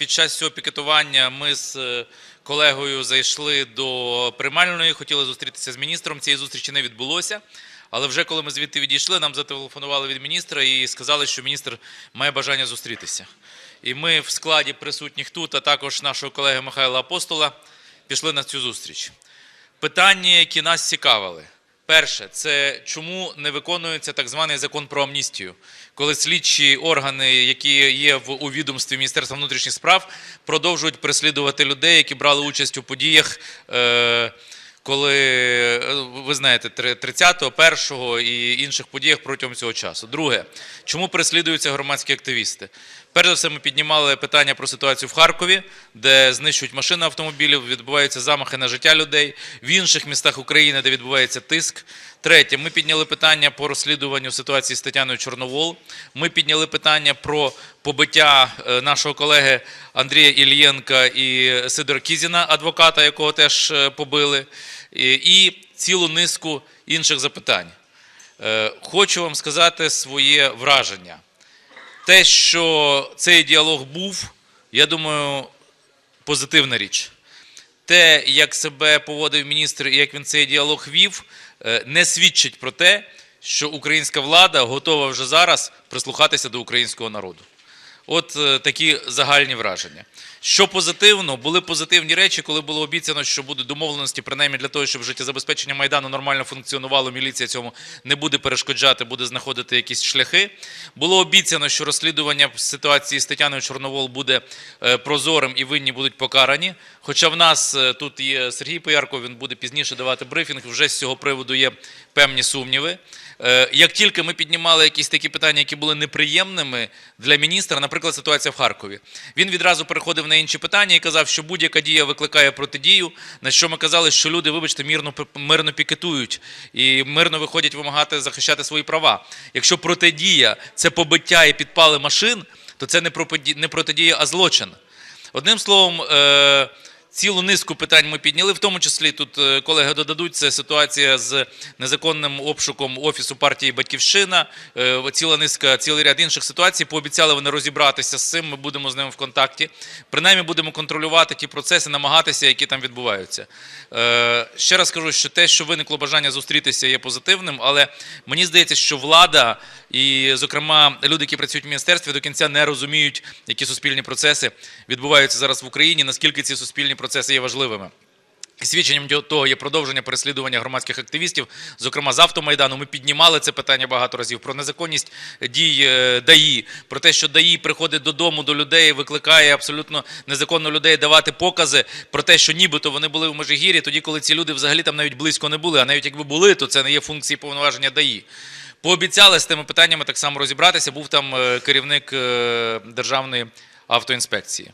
під час цього пікетування ми з е, колегою зайшли до приймальної, хотіли зустрітися з міністром. Цієї зустрічі не відбулося. Але вже коли ми звідти відійшли, нам зателефонували від міністра і сказали, що міністр має бажання зустрітися. І ми в складі присутніх тут, а також нашого колеги Михайла Апостола, пішли на цю зустріч. Питання, які нас цікавили. Перше, це чому не виконується так званий закон про амністію, коли слідчі органи, які є в у відомстві Міністерства внутрішніх справ, продовжують переслідувати людей, які брали участь у подіях. Е- коли е, ви знаєте, 30-го, 1-го і інших подіях протягом цього часу. Друге, чому переслідуються громадські активісти? Перш за все, ми піднімали питання про ситуацію в Харкові, де знищують машини автомобілів, відбуваються замахи на життя людей, в інших містах України, де відбувається тиск. Третє, ми підняли питання по розслідуванню ситуації з Тетяною Чорновол. Ми підняли питання про побиття е, нашого колеги Андрія Ільєнка і Сидора Кізіна, адвоката, якого теж е, побили, і, цілу низку інших запитань. Е, Хочу вам сказати своє враження. Те, що цей діалог був, я думаю, позитивна річ. Те, як себе поводив міністр і як він цей діалог вів, е, не свідчить про те, що українська влада готова вже зараз прислухатися до українського народу. От е, такі загальні враження. Що позитивно, були позитивні речі, коли було обіцяно, що будуть домовленості, принаймні для того, щоб життєзабезпечення Майдану нормально функціонувало, міліція цьому не буде перешкоджати, буде знаходити якісь шляхи. Було обіцяно, що розслідування ситуації з Тетяною Чорновол буде е, прозорим і винні будуть покарані. Хоча в нас е, тут є Сергій Поярко, він буде пізніше давати брифінг, вже з цього приводу є певні сумніви. Е, Як тільки ми піднімали якісь такі питання, які були неприємними для міністра, наприклад, ситуація в Харкові, він відразу переходив на інші питання і казав, що будь-яка дія викликає протидію. На що ми казали, що люди, вибачте, мирно мирно пікетують і мирно виходять вимагати захищати свої права. Якщо протидія це побиття і підпали машин, то це не протидія, а злочин. Одним словом, е, цілу низку питань ми підняли, в тому числі тут е, колеги додадуть, це ситуація з незаконним обшуком офісу партії Батьківщина, е, ціла низка, цілий ряд інших ситуацій. Пообіцяли вони розібратися з цим. Ми будемо з ними в контакті. Принаймні будемо контролювати ті процеси, намагатися, які там відбуваються. Е, Ще раз кажу, що те, що виникло бажання зустрітися, є позитивним, але мені здається, що влада і, зокрема, люди, які працюють в міністерстві, до кінця не розуміють, які суспільні процеси відбуваються зараз в Україні, наскільки ці суспільні процеси є важливими. І свідченням того є продовження переслідування громадських активістів, зокрема з автомайдану. Ми піднімали це питання багато разів про незаконність дій е, ДАІ, про те, що ДАІ приходить додому до людей, викликає абсолютно незаконно людей давати покази про те, що нібито вони були в Межигір'ї, тоді, коли ці люди взагалі там навіть близько не були. А навіть якби були, то це не є функції повноваження ДАІ. Пообіцяли з тими питаннями так само розібратися. Був там е, керівник е, державної автоінспекції.